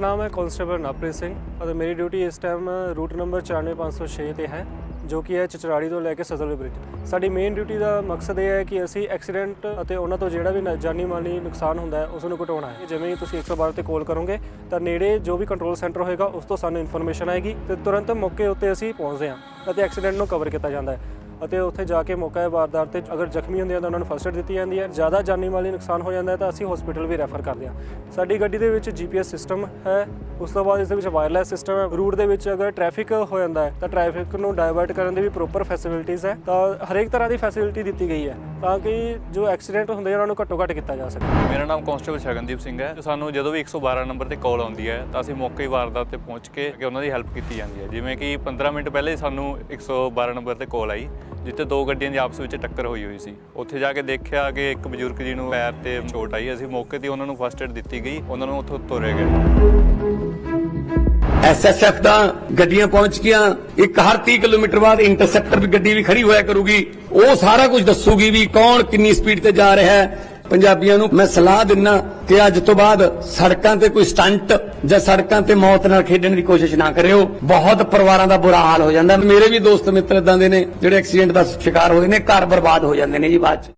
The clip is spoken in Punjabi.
ਨਾਮ ਹੈ ਕਾਂਸਟੇਬਲ ਨਵਪ੍ਰੀਤ ਸਿੰਘ ਅਤੇ ਮੇਰੀ ਡਿਊਟੀ ਇਸ ਟਾਈਮ ਰੂਟ ਨੰਬਰ 94506 ਤੇ ਹੈ, ਜੋ ਕਿ ਹੈ ਚਚਰਾੜੀ ਤੋਂ ਲੈ ਕੇ ਸਜ਼ਲਵੇ ਬ੍ਰਿਜ ਸਾਡੀ ਮੇਨ ਡਿਊਟੀ ਦਾ ਮਕਸਦ ਇਹ ਹੈ ਕਿ ਅਸੀਂ ਐਕਸੀਡੈਂਟ ਅਤੇ ਉਹਨਾਂ ਤੋਂ ਜਿਹੜਾ ਵੀ ਜਾਨੀ ਮਾਲੀ ਨੁਕਸਾਨ ਹੁੰਦਾ ਹੈ, ਉਸ ਨੂੰ ਘਟਾਉਣਾ ਹੈ। ਜਿਵੇਂ ਹੀ ਤੁਸੀਂ 112 ਤੇ ਕਾਲ ਕਰੋਗੇ, ਤਾਂ ਨੇੜੇ ਜੋ ਵੀ ਕੰਟਰੋਲ ਸੈਂਟਰ ਹੋਏਗਾ, ਉਸ ਤੋਂ ਸਾਨੂੰ ਇਨਫੋਰਮੇਸ਼ਨ ਆਏਗੀ ਤੇ ਤੁਰੰਤ ਮੌਕੇ ਉੱਤੇ ਅਸੀਂ ਪਹੁੰਚਦੇ ਹਾਂ ਅਤੇ ਐਕਸੀਡੈਂਟ ਨੂੰ ਕਵਰ ਕੀਤਾ ਜਾਂਦਾ ਹੈ। ਅਤੇ ਉੱਥੇ ਜਾ ਕੇ ਮੌਕਾ ਹੈ ਵਾਰਦਾਤ ਤੇ ਅਗਰ ਜ਼ਖਮੀ ਹੁੰਦੇ ਆ ਤਾਂ ਉਹਨਾਂ ਨੂੰ ਫਸਟ ਏਡ ਦਿੱਤੀ ਜਾਂਦੀ ਹੈ। ਜ਼ਿਆਦਾ ਜਾਨੀ ਮਾਲੀ ਨੁਕਸਾਨ ਹੋ ਜਾਂਦਾ ਹੈ ਤਾਂ ਅਸੀਂ ਹਸਪੀਟਲ ਵੀ ਰੈਫਰ ਕਰਦੇ ਹਾਂ। ਸਾਡੀ ਗੱਡੀ ਦੇ ਵਿੱਚ ਜੀਪੀਐਸ ਸਿਸਟਮ ਹੈ। ਉਸ ਤੋਂ ਬਾਅਦ ਇਸ ਦੇ ਵਿੱਚ ਵਾਇਰਲੈਸ ਸਿਸਟਮ ਹੈ। ਰੂਟ ਦੇ ਵਿੱਚ ਅਗਰ ਟ੍ਰੈਫਿਕ ਹੋ ਜਾਂਦਾ ਹੈ ਤਾਂ ਟ੍ਰੈਫਿਕ ਨੂੰ ਡਾਇਵਰਟ ਕਰਨ ਦੀ ਵੀ ਪ੍ਰੋਪਰ ਫੈਸਿਲਿਟੀਜ਼ ਹੈ। ਤਾਂ ਹਰੇਕ ਤਰ੍ਹਾਂ ਦੀ ਫੈਸਿਲਿਟੀ ਦਿੱਤੀ ਗਈ ਹੈ ਤਾਂ ਕਿ ਜੋ ਐਕਸੀਡੈਂਟ ਹੁੰਦੇ ਉਹਨਾਂ ਨੂੰ ਘੱਟੋ ਘੱਟ ਕੀਤਾ ਜਾ ਸਕੇ। ਮੇਰਾ ਨਾਮ ਕਾਂਸਟੇਬਲ ਸ਼ਗਨਦੀਪ ਸਿੰਘ ਹੈ। ਸਾਨੂੰ ਜਦੋਂ ਵੀ 112 ਨੰਬਰ ਤੇ ਕਾਲ ਆਉਂਦੀ ਹੈ ਤਾਂ ਅਸੀਂ ਮੌਕੇ ਹੀ ਵਾਰਦਾਤ ਤੇ ਪਹੁੰਚ ਕੇ ਉਹਨਾਂ ਦੀ ਹੈਲਪ ਕੀਤੀ ਜਾਂਦੀ ਹੈ। ਜਿਵੇਂ ਕਿ 15 ਮਿੰਟ ਪਹਿਲੇ ਹੀ ਸਾਨੂੰ 112 ਨੰਬਰ ਤੇ ਕਾਲ ਆਈ। ਜਿੱਥੇ ਦੋ ਗੱਡੀਆਂ ਦੀ ਆਪਸ ਵਿੱਚ ਟੱਕਰ ਹੋਈ ਹੋਈ ਸੀ। ਉੱਥੇ ਜਾ ਕੇ ਦੇਖਿਆ ਕਿ ਇੱਕ ਬਜ਼ੁਰਗ ਜੀ ਨੂੰ ਪੈਰ ਤੇ ਚੋਟ ਆਈ। ਅਸੀਂ ਮੌਕੇ ਤੇ ਉਹਨਾਂ ਨੂੰ ਫਸਟ ਏਡ ਦਿੱਤੀ ਗਈ। ਉਹਨਾਂ ਨੂੰ ਉੱਥੋਂ ਤੋਰੇ ਗਏ। ਐਸਐਸਐਫ ਦਾ ਗੱਡੀਆਂ ਪਹੁੰਚ ਗਈਆਂ। ਇੱਕ ਹਰ 30 ਕਿਲੋਮੀਟਰ ਬਾਅਦ ਇੰਟਰਸੈਪਟਰ ਵੀ ਗੱਡੀ ਵੀ ਖੜੀ ਹੋਇਆ ਕਰੂਗੀ। ਉਹ ਸਾਰਾ ਕੁਝ ਦੱਸੂਗੀ ਵੀ ਕੌਣ ਕਿੰਨੀ ਸਪੀਡ ਤੇ ਜਾ ਰਿਹਾ ਹੈ। ਪੰਜਾਬੀਆਂ ਨੂੰ ਮੈਂ ਸਲਾਹ ਦਿੰਨਾ ਕਿ ਅੱਜ ਤੋਂ ਬਾਅਦ ਸੜਕਾਂ ਤੇ ਕੋਈ ਸਟੰਟ ਜਾਂ ਸੜਕਾਂ ਤੇ ਮੌਤ ਨਾਲ ਖੇਡਣ ਦੀ ਕੋਸ਼ਿਸ਼ ਨਾ ਕਰਿਓ। ਬਹੁਤ ਪਰਿਵਾਰਾਂ ਦਾ ਬੁਰਾ ਹਾਲ ਹੋ ਜਾਂਦਾ। ਮੇਰੇ ਵੀ ਦੋਸਤ ਮਿੱਤਰ ਇਦਾਂ ਦੇ ਨੇ, ਜਿਹੜੇ ਐਕਸੀਡੈਂਟ ਦਾ ਸ਼ਿਕਾਰ ਹੋਏ ਨੇ, ਘਰ ਬਰਬਾਦ ਹੋ ਜਾਂਦੇ ਨੇ ਜੀ ਬਾਅਦ ਚ।